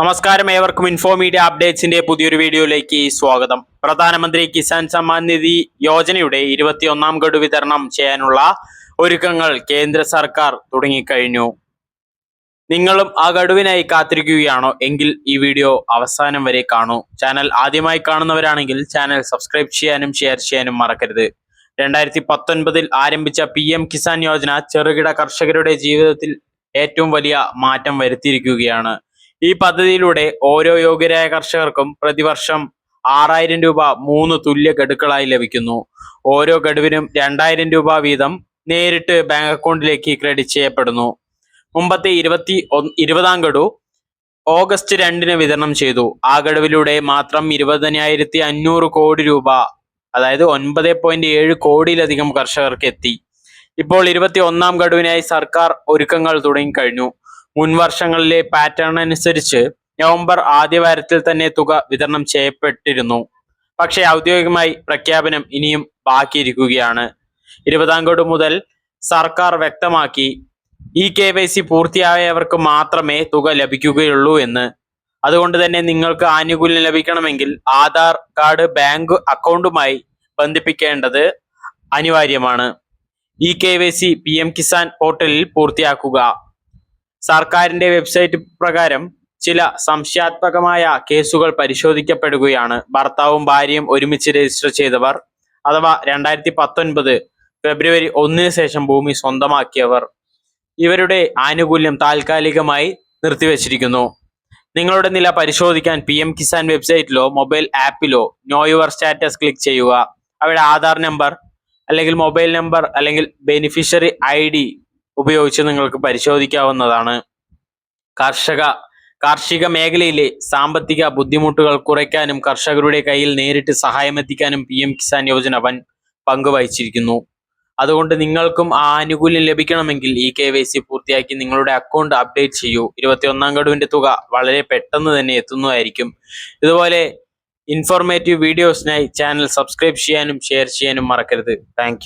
നമസ്കാരം ഏവർക്കും info media അപ്ഡേറ്റ്സിന്റെ പുതിയൊരു വീഡിയോയിലേക്ക് സ്വാഗതം. പ്രധാനമന്ത്രി കിസാൻ സമ്മാൻ നിധി യോജനയുടെ ഇരുപത്തിയൊന്നാം ഗഡു വിതരണം ചെയ്യാനുള്ള ഒരുക്കങ്ങൾ കേന്ദ്ര സർക്കാർ തുടങ്ങിക്കഴിഞ്ഞു. നിങ്ങളും ആ ഗഡുവിനായി കാത്തിരിക്കുകയാണോ? എങ്കിൽ ഈ വീഡിയോ അവസാനം വരെ കാണൂ. ചാനൽ ആദ്യമായി കാണുന്നവരാണെങ്കിൽ ചാനൽ സബ്സ്ക്രൈബ് ചെയ്യാനും ഷെയർ ചെയ്യാനും മറക്കരുത്. രണ്ടായിരത്തി പത്തൊൻപതിൽ ആരംഭിച്ച പി എം കിസാൻ യോജന ചെറുകിട കർഷകരുടെ ജീവിതത്തിൽ ഏറ്റവും വലിയ മാറ്റം വരുത്തിയിരിക്കുകയാണ്. ഈ പദ്ധതിയിലൂടെ ഓരോ യോഗ്യരായ കർഷകർക്കും പ്രതിവർഷം ആറായിരം രൂപ മൂന്ന് തുല്യ ഗഡുക്കളായി ലഭിക്കുന്നു. ഓരോ ഗഡുവിനും രണ്ടായിരം രൂപ വീതം നേരിട്ട് ബാങ്ക് അക്കൗണ്ടിലേക്ക് ക്രെഡിറ്റ് ചെയ്യപ്പെടുന്നു. മുമ്പത്തെ ഇരുപത്തി ഇരുപതാം ഗഡു ഓഗസ്റ്റ് രണ്ടിന് വിതരണം ചെയ്തു. ആ ഗഡുവിലൂടെ മാത്രം ഇരുപതിനായിരത്തി അഞ്ഞൂറ് കോടി രൂപ അതായത് ഒൻപത് പോയിന്റ് ഏഴ് കോടിയിലധികം കർഷകർക്ക് എത്തി. ഇപ്പോൾ ഇരുപത്തി ഒന്നാം ഗഡുവിനായി സർക്കാർ ഒരുക്കങ്ങൾ തുടങ്ങിക്കഴിഞ്ഞു. മുൻ വർഷങ്ങളിലെ പാറ്റേൺ അനുസരിച്ച് നവംബർ ആദ്യവാരത്തിൽ തന്നെ തുക വിതരണം ചെയ്യപ്പെട്ടിരുന്നു. പക്ഷേ ഔദ്യോഗികമായി പ്രഖ്യാപനം ഇനിയും ബാക്കിയിരിക്കുകയാണ്. ഇരുപതാം ഗഡു മുതൽ സർക്കാർ വ്യക്തമാക്കി ഇ കെ വൈ സി പൂർത്തിയായവർക്ക് മാത്രമേ തുക ലഭിക്കുകയുള്ളൂ എന്ന്. അതുകൊണ്ട് തന്നെ നിങ്ങൾക്ക് ആനുകൂല്യം ലഭിക്കണമെങ്കിൽ ആധാർ കാർഡ് ബാങ്ക് അക്കൗണ്ടുമായി ബന്ധിപ്പിക്കേണ്ടത് അനിവാര്യമാണ്. E K Y C P M Kisan പോർട്ടലിൽ പൂർത്തിയാക്കുക. സർക്കാരിന്റെ വെബ്സൈറ്റ് പ്രകാരം ചില സംശയാത്മകമായ കേസുകൾ പരിശോധിക്കപ്പെടുകയാണ്. ഭർത്താവും ഭാര്യയും ഒരുമിച്ച് രജിസ്റ്റർ ചെയ്തവർ അഥവാ രണ്ടായിരത്തി പത്തൊൻപത് ഫെബ്രുവരി ഒന്നിന് ശേഷം ഭൂമി സ്വന്തമാക്കിയവർ ഇവരുടെ ആനുകൂല്യം താൽക്കാലികമായി നിർത്തിവച്ചിരിക്കുന്നു. നിങ്ങളുടെ നില പരിശോധിക്കാൻ പി എം കിസാൻ വെബ്സൈറ്റിലോ മൊബൈൽ ആപ്പിലോ നോ യുവർ സ്റ്റാറ്റസ് ക്ലിക്ക് ചെയ്യുക. അവിടെ ആധാർ നമ്പർ അല്ലെങ്കിൽ മൊബൈൽ നമ്പർ അല്ലെങ്കിൽ ബെനിഫിഷ്യറി ഐ ഉപയോഗിച്ച് നിങ്ങൾക്ക് പരിശോധിക്കാവുന്നതാണ്. കർഷക കാർഷിക മേഖലയിലെ സാമ്പത്തിക ബുദ്ധിമുട്ടുകൾ കുറയ്ക്കാനും കർഷകരുടെ കയ്യിൽ നേരിട്ട് സഹായമെത്തിക്കാനും പി എം കിസാൻ യോജന വൻ പങ്കുവഹിച്ചിരിക്കുന്നു. അതുകൊണ്ട് നിങ്ങൾക്കും ആ ആനുകൂല്യം ലഭിക്കണമെങ്കിൽ ഈ കെ വൈ സി പൂർത്തിയാക്കി നിങ്ങളുടെ അക്കൗണ്ട് അപ്ഡേറ്റ് ചെയ്യൂ. ഇരുപത്തിയൊന്നാം ഗഡുവിന്റെ തുക വളരെ പെട്ടെന്ന് തന്നെ എത്തുന്നതായിരിക്കും. ഇതുപോലെ ഇൻഫോർമേറ്റീവ് വീഡിയോസിനായി ചാനൽ സബ്സ്ക്രൈബ് ചെയ്യാനും ഷെയർ ചെയ്യാനും മറക്കരുത്. താങ്ക്